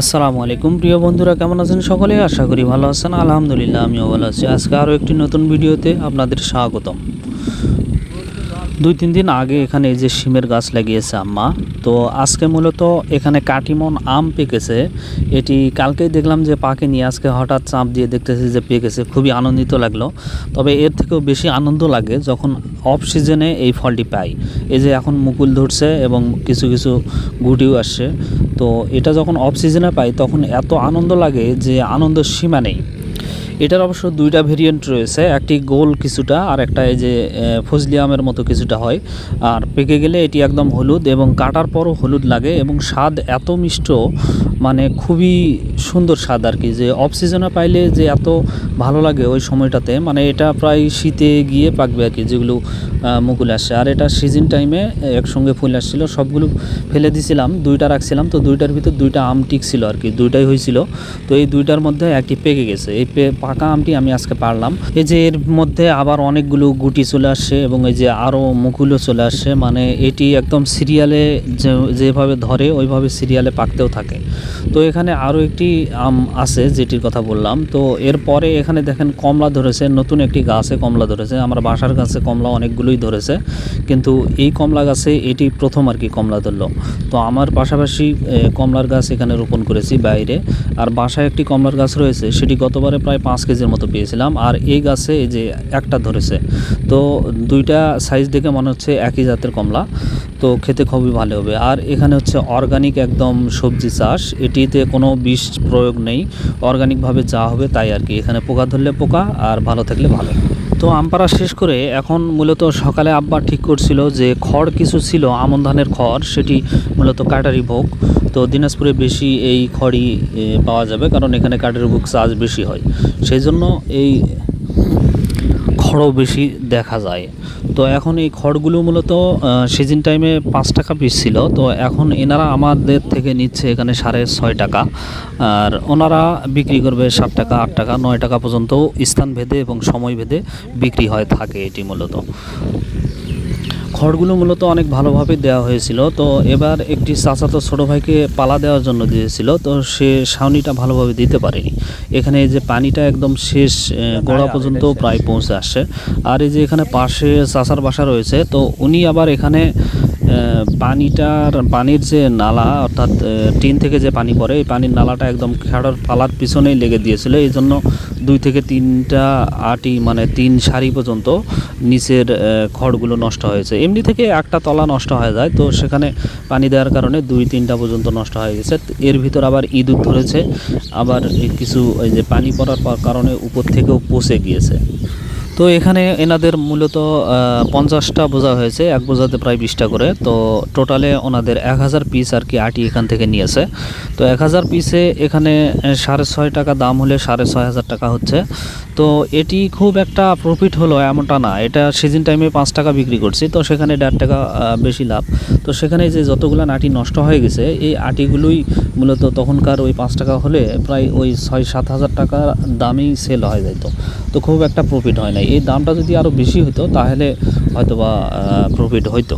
আসসালামু আলাইকুম। প্রিয় বন্ধুরা, কেমন আছেন সকলে? আশা করি ভালো আছেন। আলহামদুলিল্লাহ, আমিও ভালো আছি। আজকে আরও একটি নতুন ভিডিওতে আপনাদের স্বাগতম। দুই তিন দিন আগে এখানে এই যে শিমের গাছ লাগিয়েছে আম্মা, তো আজকে মূলত এখানে কাটিমন আম পেকেছে। এটি কালকেই দেখলাম যে পাকে নিয়ে আজকে হঠাৎ চাপ দিয়ে দেখতেছি যে পেকেছে, খুবই আনন্দিত লাগল। তবে এর থেকেও বেশি আনন্দ লাগে যখন অফ সিজনে এই ফলটি পাই। এই যে এখন মুকুল ধরছে এবং কিছু কিছু গুটিও আসছে। তো এটা যখন অফ সিজনে পাই তখন এত আনন্দ লাগে যে আনন্দ সীমা নেই। এটার অবশ্য দুইটা ভেরিয়েন্ট রয়েছে, একটি গোল কিছুটা আর একটা এই যে ফজলি আমের মতো কিছুটা হয়। আর পেকে গেলে এটি একদম হলুদ এবং কাটার পরও হলুদ লাগে এবং স্বাদ এত মিষ্ট মানে খুবই সুন্দর স্বাদ আর কি, যে অফ সিজনে পাইলে যে এত ভালো লাগে ওই সময়টাতে মানে এটা প্রায় শীতে গিয়ে পাকবে আর কি, যেগুলো মুকুল আসছে। আর এটা সিজন টাইমে একসঙ্গে ফুল আসছিল, সবগুলো ফেলে দিছিলাম, দুইটা রাখছিলাম, তো দুইটার ভিতর দুইটা আম টিকছিল আর কি, দুইটাই হয়েছিল তো এই দুইটার মধ্যে একটি পেকে গেছে। এই পাকা আমটি আমি আজকে পারলাম। এই যে এর মধ্যে আবার অনেকগুলো গুটি চলে আসছে এবং এই যে আরও মুকুলও চলে আসছে মানে এটি একদম সিরিয়ালে যেভাবে ধরে, ওইভাবে সিরিয়ালে পাকতেও থাকে। তো এখানে আরও একটি আম আছে, যেটির কথা বললাম। তো এরপরে এখানে দেখেন কমলা ধরেছে, নতুন একটি গাছে কমলা ধরেছে। আমার বাসার গাছে কমলা অনেকগুলোই ধরেছে, কিন্তু এই কমলা গাছে এটি প্রথম আর কি কমলা ধরলো। তো আমার পাশাপাশি কমলার গাছ এখানে রোপণ করেছি বাইরে। আর বাসায় একটি কমলার গাছ রয়েছে, সেটি গতবারে প্রায় পাঁচ কেজির মতো পেয়েছিলাম। আর এই গাছে এই যে একটা ধরেছে, তো দুইটা সাইজ দেখে মনে হচ্ছে একই জাতের কমলা। তো খেতে খুবই ভালো হবে। আর এখানে হচ্ছে অর্গানিক একদম সবজি চাষ। এটিতে কোনো বিষ প্রয়োগ নেই। অর্গানিকভাবে যা হবে তাই আর কি। এখানে পোকা ধরলে পোকা আর ভালো থাকলে ভালো। তো আমপাড়া শেষ করে এখন মূলত সকালে আব্বা ঠিক করছিল যে খড় কিছু ছিল, আমন ধানের খড়, সেটি মূলত কাটারি ভোগ। তো দিনাজপুরে বেশি এই খড়ই পাওয়া যাবে। কারণ এখানে কাটারি ভোগ চাষ বেশি হয়। সেই জন্য এই খড়ও বেশি দেখা যায়। তো এখন এই খড়গুলো মূলত সিজন টাইমে পাঁচ টাকা পিস ছিল। তো এখন এনারা আমাদের থেকে নিচ্ছে এখানে সাড়ে ছয় টাকা। আর ওনারা বিক্রি করবে সাত টাকা, আট টাকা, নয় টাকা পর্যন্ত স্থান ভেদে এবং সময় ভেদে বিক্রি হয়, থাকে এটি মূলত। খড়গুলো মূলত অনেক ভালোভাবে দেওয়া হয়েছিল। তো এবার একটি চাচাতো ছোটো ভাইকে পালা দেওয়ার জন্য দিয়েছিল তো সে ছাউনিটা ভালোভাবে দিতে পারেনি। এখানে এই যে পানিটা একদম শেষ গোড়া পর্যন্ত প্রায় পৌঁছে আসছে। আর এই যে এখানে পাশে চাচার বাসা রয়েছে তো উনি আবার এখানে পানিটার, পানির যে নালা, অর্থাৎ টিন থেকে যে পানি পড়ে, এই পানির নালাটা একদম খেড়ার পালার পিছনেই লেগে দিয়েছিল। এই জন্য দুই থেকে তিনটা আটি মানে তিন সারি পর্যন্ত নিচের খড়গুলো নষ্ট হয়েছে। এমনি থেকে একটা তলা নষ্ট হয়ে যায়, তো সেখানে পানি দেওয়ার কারণে দুই, তিনটা পর্যন্ত নষ্ট হয়ে গেছে। এর ভিতর আবার ইঁদুর ধরেছে, আবার কিছু ওই যে পানি পড়ার কারণে উপর থেকেও পচে গিয়েছে। তো এখানে এনাদের মূলত পঞ্চাশটা বোঝা হয়েছে, এক বোঝাতে প্রায় বিশটা করে। তো টোটালে ওনাদের এক হাজার পিস আর কি আটি এখান থেকে নিয়েছে। তো এক হাজার পিসে এখানে সাড়ে ছয় টাকা দাম হলে সাড়ে ছয় হাজার টাকা হচ্ছে। তো এটি খুব একটা প্রফিট হলো এমনটা না। এটা সিজন টাইমে পাঁচ টাকা বিক্রি করছি, তো সেখানে দেড় টাকা বেশি লাভ। তো সেখানে যে যতগুলো আটি নষ্ট হয়ে গেছে, এই আটিগুলোই মূলত তখনকার ওই পাঁচ টাকা হলে প্রায় ওই ছয়, সাত হাজার টাকা দামেই সেল হয়ে যেত তো খুব একটা প্রফিট হয় না এই দামটা যদি আরও বেশি হতো তাহলে হয়তো বা প্রফিট হইতো।